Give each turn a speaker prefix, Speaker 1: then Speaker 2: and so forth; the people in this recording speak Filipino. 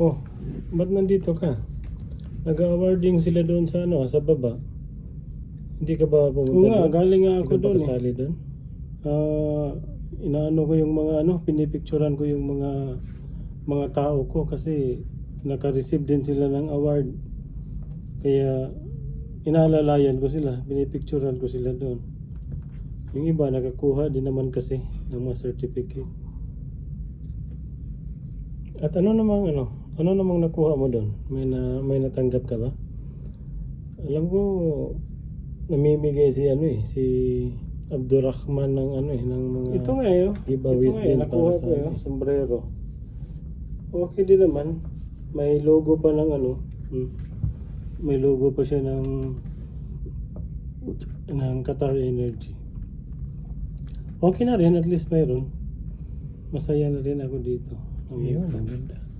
Speaker 1: Oh, ba't nandito ka? Nag-awarding sila doon sa ano, sa baba. Hindi ka ba pumunta
Speaker 2: Oo nga,
Speaker 1: doon?
Speaker 2: galing nga
Speaker 1: Hindi
Speaker 2: ako
Speaker 1: ka ba
Speaker 2: doon eh.
Speaker 1: kasali doon?
Speaker 2: Ah, inaano ko yung mga ano, pinipicturan ko yung mga mga tao ko kasi naka-receive din sila ng award. Kaya inaalalayan ko sila, pinipicturan ko sila doon. Yung iba nakakuha din naman kasi ng mga certificate.
Speaker 1: At ano namang ano? Ano namang nakuha mo doon? May na may natanggap ka ba? Alam ko namimigay si ano eh, si Abdurrahman ng ano eh, ng mga
Speaker 2: Ito nga eh, oh.
Speaker 1: giveaways
Speaker 2: Ito nga eh,
Speaker 1: din
Speaker 2: nakuha
Speaker 1: para
Speaker 2: ko
Speaker 1: sa
Speaker 2: eh, oh, sombrero. Okay din naman. May logo pa ng ano.
Speaker 1: Hmm.
Speaker 2: May logo pa siya ng ng Qatar Energy. Okay na rin, at least mayroon. Masaya na rin ako dito.
Speaker 1: Ayun, ang ganda.